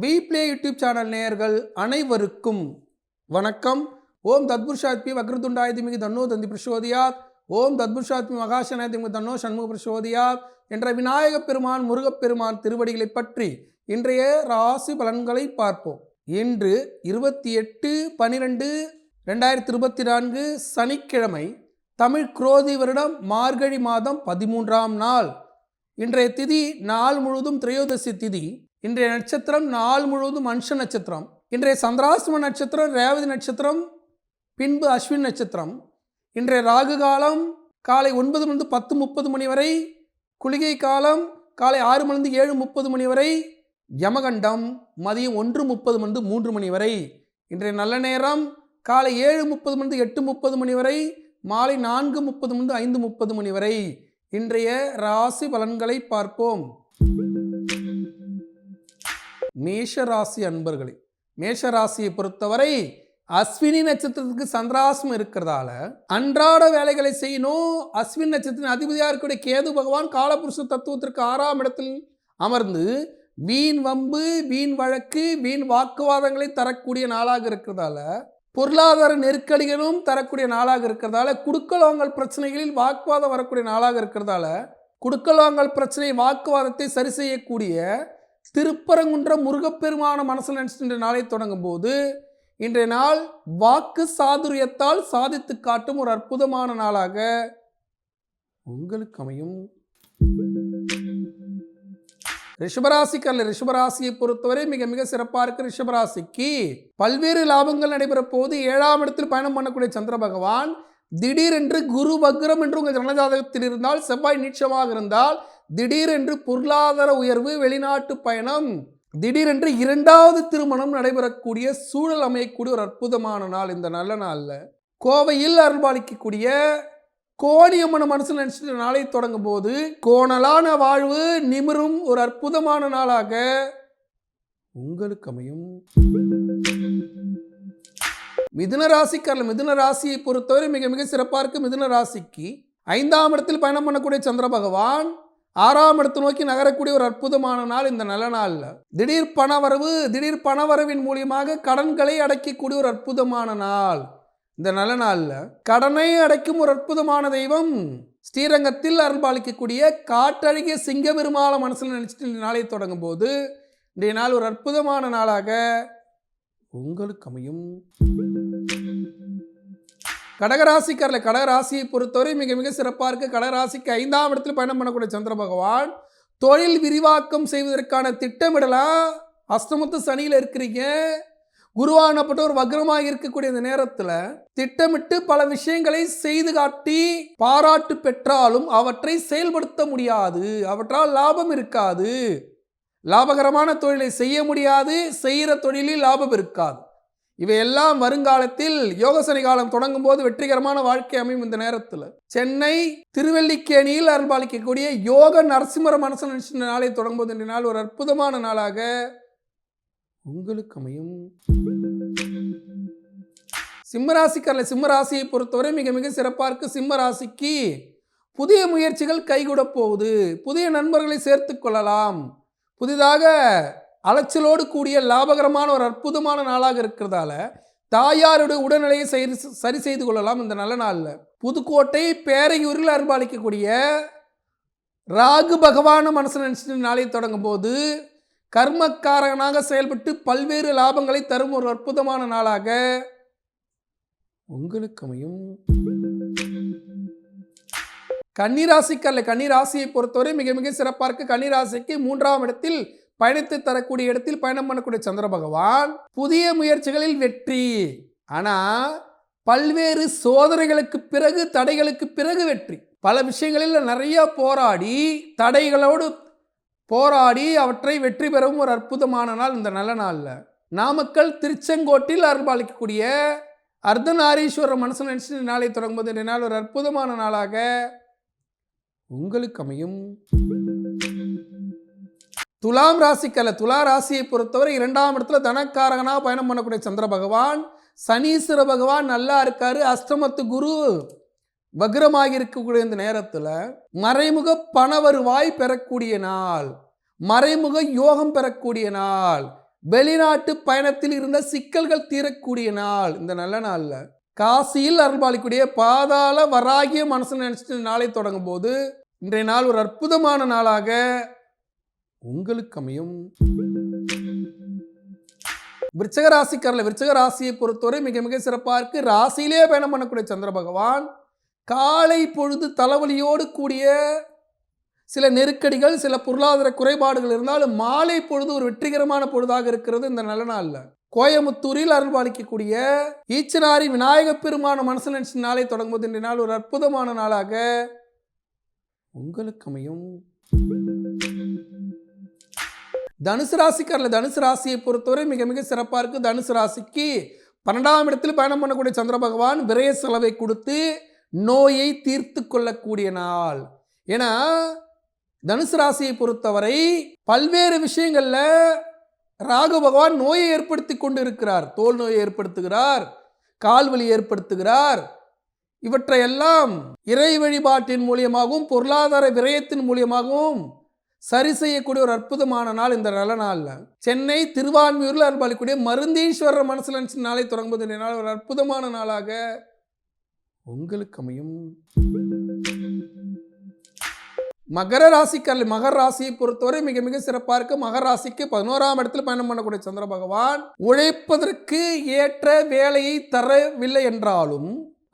We play YouTube channel நேயர்கள் அனைவருக்கும் வணக்கம். ஓம் தத்புருஷாத்மி வக்ரதுண்டாயதிமிகு தன்னோ தந்தி பிரசோதியாத் ஓம் தத்புருஷாத்மி மகாசனாயதிமிகு தன்னோ சண்முக பிரசோதியாத் என்ற விநாயகப் பெருமான் முருகப்பெருமான் திருவடிகளை பற்றி இன்றைய ராசி பலன்களை பார்ப்போம். இன்று இருபத்தி எட்டு பனிரெண்டு ரெண்டாயிரத்தி இருபத்தி நான்கு சனிக்கிழமை தமிழ் குரோதி வருடம் மார்கழி மாதம் பதிமூன்றாம் நாள். இன்றைய திதி நாள் முழுவதும் திரையோதசி திதி. இன்றைய நட்சத்திரம் நாள் முழுவதும் மனுஷ நட்சத்திரம். இன்றைய சந்திராசிரம நட்சத்திரம் ரேவதி நட்சத்திரம் பின்பு அஸ்வின் நட்சத்திரம். இன்றைய ராகு காலம் காலை ஒன்பது மணிந்து பத்து முப்பது மணி வரை குளிகை காலம் காலை ஆறு மணிந்து ஏழு முப்பது மணி வரை யமகண்டம் மதியம் ஒன்று முப்பது மணிந்து மூன்று மணி வரை. இன்றைய நல்ல நேரம் காலை ஏழு முப்பது மணிந்து எட்டு முப்பது மணி வரை மாலை நான்கு முப்பது மணிந்து ஐந்து முப்பது மணி வரை. இன்றைய ராசி பலன்களை பார்ப்போம். மேஷ ராசி அன்பர்களே மேஷ ராசியை பொறுத்தவரை அஸ்வினி நட்சத்திரத்துக்கு சந்திராசம் இருக்கிறதால அன்றாட வேலைகளை செய்யணும். அஸ்வின் நட்சத்திரத்தின் அதிபதியாக இருக்கக்கூடிய கேது பகவான் காலபுருஷ தத்துவத்திற்கு ஆறாம் இடத்தில் அமர்ந்து வீண் வம்பு வீண் வழக்கு வீண் வாக்குவாதங்களை தரக்கூடிய நாளாக இருக்கிறதால பொருளாதார நெருக்கடிகளும் தரக்கூடிய நாளாக இருக்கிறதால குடுக்கல் வாங்கல் பிரச்சனைகளில் வாக்குவாதம் வரக்கூடிய நாளாக இருக்கிறதால குடுக்கல் வாங்கல் பிரச்சனை வாக்குவாதத்தை சரி செய்யக்கூடிய திருப்பரங்குன்ற முருகப்பெருமான மனசில் நினச்சிட்டு நாளை தொடங்கும் போது இன்றைய நாள் வாக்கு சாதுரியத்தால் சாதித்து காட்டும் ஒரு அற்புதமான நாளாக உங்களுக்கு அமையும். ரிஷபராசிக்கு ரிஷபராசியை பொறுத்தவரை மிக மிக சிறப்பாக இருக்கு ரிஷபராசிக்கு பல்வேறு லாபங்கள் நடைபெற போது ஏழாம் இடத்தில் பயணம் பண்ணக்கூடிய சந்திர பகவான் திடீரென்று குரு வக்ரம் என்று உங்கள் ஜனஜாதகத்தில் இருந்தால் செவ்வாய் நீட்சமாக இருந்தால் திடீரென்று பொருளாதார உயர்வு வெளிநாட்டு பயணம் திடீரென்று இரண்டாவது திருமணம் நடைபெறக்கூடிய சூழல் அமையக்கூடிய ஒரு அற்புதமான நாள் இந்த நல்ல நாளில். கோவையில் அருள்பாலிக்கக்கூடிய கோணியம்மன மனசில் நினச்சிட்டு நாளை தொடங்கும் போது கோணலான வாழ்வு நிமிரும் ஒரு அற்புதமான நாளாக உங்களுக்கு அமையும். மிதுன ராசிக்காரர்கள் மிதுன ராசியை பொறுத்தவரை மிக மிக சிறப்பாக இருக்கு மிதுன ராசிக்கு. ஐந்தாம் இடத்தில் பயணம் பண்ணக்கூடிய சந்திர பகவான் ஆறாம் இடத்தை நோக்கி நகரக்கூடிய ஒரு அற்புதமான நாள் இந்த நல்ல நாளில். திடீர் பணவரவு திடீர் பணவரவின் மூலியமாக கடன்களை அடைக்கக்கூடிய ஒரு அற்புதமான நாள் இந்த நல்ல நாளில். கடனை அடைக்கும் ஒரு அற்புதமான தெய்வம் ஸ்ரீரங்கத்தில் அருள்பாலிக்கக்கூடிய காட்டழகிய சிங்க பெருமாளை மனசில் நினச்சிட்டு நாளை தொடங்கும் போது இன்றைய நாள் ஒரு அற்புதமான நாளாக உங்களுக்கு அமையும். கடகராசிக்காரில் கடகராசியை பொறுத்தவரை மிக மிக சிறப்பாக இருக்குது கடகராசிக்கு ஐந்தாம் இடத்தில் பயணம் பண்ணக்கூடிய சந்திர பகவான் தொழில் விரிவாக்கம் செய்வதற்கான திட்டமிடலாம் அஷ்டமத்து சனியில் இருக்கிறீங்க. குருவானப்பட்ட ஒரு வக்ரமாக இருக்கக்கூடிய இந்த நேரத்தில் திட்டமிட்டு பல விஷயங்களை செய்து காட்டி பாராட்டு பெற்றாலும் அவற்றை செயல்படுத்த முடியாது. அவற்றால் லாபம் இருக்காது. லாபகரமான தொழிலை செய்ய முடியாது. செய்கிற தொழிலில் லாபம் இருக்காது. இவையெல்லாம் வருங்காலத்தில் யோகசனி காலம் தொடங்கும் போது வெற்றிகரமான வாழ்க்கை அமையும் இந்த நேரத்தில். சென்னை திருவல்லிக்கேணியில் அருள்பாலிக்கக்கூடிய யோக நரசிம்மர மனசு நாளை தொடங்கும் போது இந்த நாள் ஒரு அற்புதமான நாளாக உங்களுக்கு அமையும். சிம்மராசிக்காரில் சிம்மராசியை பொறுத்தவரை மிக மிக சிறப்பாக இருக்கு சிம்மராசிக்கு புதிய முயற்சிகள் கைகூட போகுது. புதிய நண்பர்களை சேர்த்து கொள்ளலாம். புதிதாக அலைச்சலோடு கூடிய லாபகரமான ஒரு அற்புதமான நாளாக இருக்கிறதால தாயாருடைய உடல்நிலையை சரி சரி செய்து கொள்ளலாம் இந்த நல்ல நாளில். புதுக்கோட்டை பேரையூரில் அருள்பாலிக்கக்கூடிய ராகு பகவான மனசு நினச்சிட்டு நாளை தொடங்கும் போது கர்மக்காரனாக செயல்பட்டு பல்வேறு லாபங்களை தரும் ஒரு அற்புதமான நாளாக உங்களுக்கு அமையும். கன்னிராசிக்கு கன்னிராசியை பொறுத்தவரை மிக மிக சிறப்பாக இருக்கு. கன்னிராசிக்கு மூன்றாம் இடத்தில் பயணித்து தரக்கூடிய இடத்தில் பயணம் பண்ணக்கூடிய சந்திர பகவான் புதிய முயற்சிகளில் வெற்றி. ஆனால் பல்வேறு சோதனைகளுக்கு பிறகு தடைகளுக்கு பிறகு வெற்றி. பல விஷயங்களில் நிறைய போராடி தடைகளோடு போராடி அவற்றை வெற்றி பெறவும் ஒரு அற்புதமான நாள் இந்த நல்ல நாளில். நாமக்கல் திருச்செங்கோட்டில் அருள்பாலிக்கக்கூடிய அர்த்தநாரீஸ்வரர் மனசு நினச்சி நாளை தொடங்கும்போது இந்த நாள் ஒரு அற்புதமான நாளாக உங்களுக்கு அமையும். துலாம் ராசிக்கல்ல துலா ராசியை பொறுத்தவரை இரண்டாம் இடத்துல தனக்காரகனாக பயணம் பண்ணக்கூடிய சந்திர பகவான் சனீஸ்வர பகவான் நல்லா இருக்காரு. அஷ்டமத்து குரு வக்ரமாக இருக்கக்கூடிய இந்த நேரத்தில் மறைமுக பண வருவாய் பெறக்கூடிய நாள் மறைமுக யோகம் பெறக்கூடிய நாள் வெளிநாட்டு பயணத்தில் இருந்த சிக்கல்கள் தீரக்கூடிய நாள் இந்த நல்ல நாளில் காசியில் அருள்பாலிக்கூடிய பாதாள வராகிய மனசு நினச்சிட்டு நாளை தொடங்கும் போது இன்றைய நாள் ஒரு அற்புதமான நாளாக உங்களுக்கு அமையும். விருச்சக ராசிக்காரில் விருச்சக ராசியை பொறுத்தவரை மிக மிக சிறப்பாக இருக்கு. ராசியிலே பயணம் பண்ணக்கூடிய சந்திர பகவான் காலை பொழுது தலைவலியோடு கூடிய சில நெருக்கடிகள் சில பொருளாதார குறைபாடுகள் இருந்தாலும் மாலை பொழுது ஒரு வெற்றிகரமான பொழுதாக இருக்கிறது இந்த நல்ல நாளில். கோயமுத்தூரில் அருள்பாலிக்கக்கூடிய ஈச்சனாரி விநாயக பெருமான மனசு நினைச்ச நாளை தொடங்கும்போது இன்றைய நாள் ஒரு அற்புதமான நாளாக உங்களுக்கு அமையும். தனுசு ராசிக்காரில் தனுசு ராசியை பொறுத்தவரை மிக மிக சிறப்பாக இருக்குது தனுசு ராசிக்கு பன்னெண்டாம் இடத்தில் பயணம் பண்ணக்கூடிய சந்திர பகவான் விரய செலவை கொடுத்து நோயை தீர்த்து கொள்ளக்கூடிய நாள். ஏன்னா தனுசு ராசியை பொறுத்தவரை பல்வேறு விஷயங்களில் ராகு பகவான் நோயை ஏற்படுத்தி கொண்டு இருக்கிறார் தோல் நோயை ஏற்படுத்துகிறார். கால்வலி ஏற்படுத்துகிறார். இவற்றையெல்லாம் இறை வழிபாட்டின் மூலியமாகவும் பொருளாதார விரயத்தின் மூலியமாகவும் சரி செய்யக்கூடிய ஒரு அற்புதமான நாள் இந்த நல்ல நாளில். சென்னை திருவான்மியூரில் அருள்பாலிக்கூடிய மருந்தீஸ்வரர் மனசில் நினச்சி நாளை தொடங்குவது இந்த நாள் ஒரு அற்புதமான நாளாக உங்களுக்கு அமையும். மகர ராசிக்காரர்கள் மகர ராசியை பொறுத்தவரை மிக மிக சிறப்பாக இருக்கு. மகர ராசிக்கு பதினோராம் இடத்துல பயணம் பண்ணக்கூடிய சந்திர பகவான் உழைப்பதற்கு ஏற்ற வேலையை தரவில்லை என்றாலும்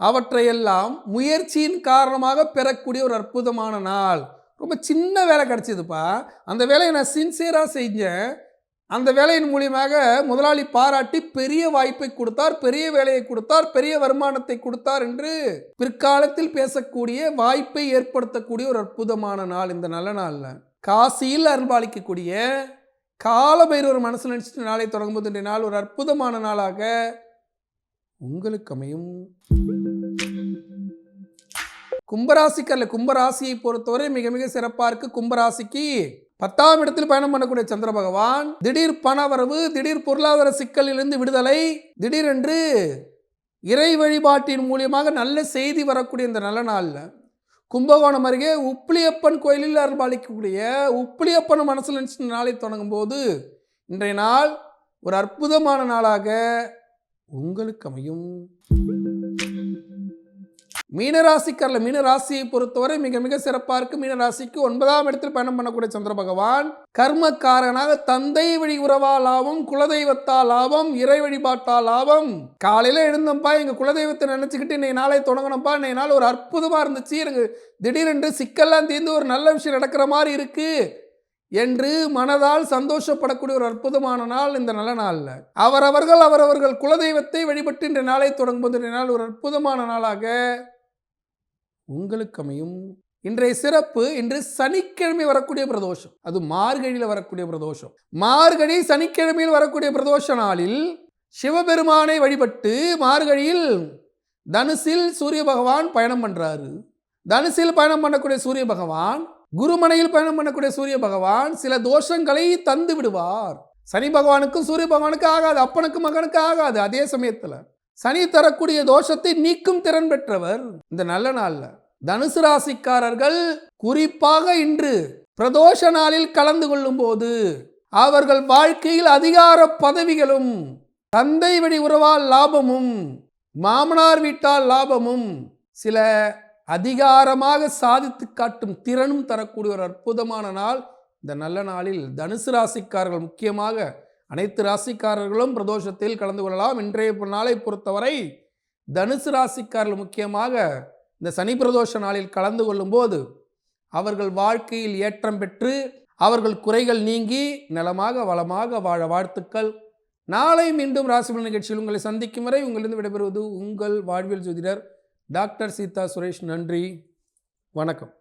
அவற்றையெல்லாம் முயற்சியின் காரணமாக பெறக்கூடிய ஒரு அற்புதமான நாள். ரொம்ப சின்ன வேலை கிடச்சிதுப்பா. அந்த வேலையை நான் சின்சியராக செஞ்சேன். அந்த வேலையின் மூலியமாக முதலாளி பாராட்டி பெரிய வாய்ப்பை கொடுத்தார் பெரிய வேலையை கொடுத்தார் பெரிய வருமானத்தை கொடுத்தார் என்று பிற்காலத்தில் பேசக்கூடிய வாய்ப்பை ஏற்படுத்தக்கூடிய ஒரு அற்புதமான நாள் இந்த நல்ல நாளில். காசியில் அருள்பாலிக்கக்கூடிய காலபைரவர் மனசில் நினச்சிட்டு நாளை தொடங்கும்போது இன்றைய நாள் ஒரு அற்புதமான நாளாக உங்களுக்கு அமையும். கும்பராசிக்கல்ல கும்பராசியை பொறுத்தவரை மிக மிக சிறப்பாக இருக்கு. கும்பராசிக்கு பத்தாம் இடத்தில் பயணம் பண்ணக்கூடிய சந்திர பகவான் திடீர் பணவரவு திடீர் பொருளாதார சிக்கலிலிருந்து விடுதலை திடீரென்று இறை வழிபாட்டின் மூலியமாக நல்ல செய்தி வரக்கூடிய இந்த நல்ல நாளில் கும்பகோணம் அருகே உப்பிலியப்பன் கோயிலில் அருள்பாலிக்கக்கூடிய உப்பிலியப்பன் மனசில் நினச்சி நாளை தொடங்கும் போது இன்றைய நாள் ஒரு அற்புதமான நாளாக உங்களுக்கு அமையும். மீனராசிக்காரில் மீனராசியை பொறுத்தவரை மிக மிக சிறப்பாக இருக்கு. மீனராசிக்கு ஒன்பதாம் இடத்தில் பயணம் பண்ணக்கூடிய சந்திர பகவான் கர்மக்காரனாக தந்தை வழி உறவா லாபம் குலதெய்வத்தால் லாபம் இறை வழிபாட்டால் லாபம் காலையில் எழுந்தப்பா எங்கள் குலதெய்வத்தை நினச்சிக்கிட்டு இன்னைக்கு நாளை தொடங்கணும்ப்பா இன்னைக்கு நாள் ஒரு அற்புதமாக இருந்துச்சு. எனக்கு திடீரென்று சிக்கல்லாம் தீர்ந்து ஒரு நல்ல விஷயம் நடக்கிற மாதிரி இருக்குது என்று மனதால் சந்தோஷப்படக்கூடிய ஒரு அற்புதமான நாள் இந்த நல்ல நாளில். அவரவர்கள் அவரவர்கள் குலதெய்வத்தை வழிபட்டு இன்றைய நாளை தொடங்கும்போது இன்றைய நாள் ஒரு அற்புதமான நாளாக உங்களுக்கு அமையும் இன்றைய சிறப்பு இன்று சனிக்கிழமை வரக்கூடிய பிரதோஷம். அது மார்கழியில் வரக்கூடிய பிரதோஷம். மார்கழி சனிக்கிழமையில் வரக்கூடிய பிரதோஷ நாளில் சிவபெருமானை வழிபட்டு மார்கழியில் தனுசில் சூரிய பகவான் பயணம் பண்ணுறாரு தனுசில் பயணம் பண்ணக்கூடிய சூரிய பகவான் குருமனையில் பயணம் பண்ணக்கூடிய சூரிய பகவான் சில தோஷங்களை தந்து விடுவார். சனி பகவானுக்கும் சூரிய பகவானுக்கும் ஆகாது அப்பனுக்கும் மகனுக்கும் ஆகாது அதே சமயத்தில். சனி தரக்கூடிய தோஷத்தை நீக்கும் திறன் பெற்றவர். இந்த நல்ல நாளில் தனுசு ராசிக்காரர்கள் குறிப்பாக இன்று பிரதோஷ நாளில் கலந்து கொள்ளும் போது அவர்கள் வாழ்க்கையில் அதிகார பதவிகளும் தந்தை வழி உறவால் லாபமும் மாமனார் வீட்டால் லாபமும் சில அதிகாரமாக சாதித்து காட்டும் திறனும் தரக்கூடிய ஒரு அற்புதமான நாள். இந்த நல்ல நாளில் தனுசு ராசிக்காரர்கள் முக்கியமாக அனைத்து ராசிக்காரர்களும் பிரதோஷத்தில் கலந்து கொள்ளலாம். இன்றைய நாளை பொறுத்தவரை தனுசு ராசிக்காரர்கள் முக்கியமாக இந்த சனி பிரதோஷ நாளில் கலந்து கொள்ளும்போது அவர்கள் வாழ்க்கையில் ஏற்றம் பெற்று அவர்கள் குறைகள் நீங்கி நலமாக வளமாக வாழ வாழ்த்துக்கள். நாளை மீண்டும் ராசிபலன் நிகழ்ச்சியில் உங்களை சந்திக்கும் வரை உங்களிருந்து விடைபெறுவது உங்கள் வாழ்வியல் ஜோதிடர் டாக்டர் சீதா சுரேஷ். நன்றி. வணக்கம்.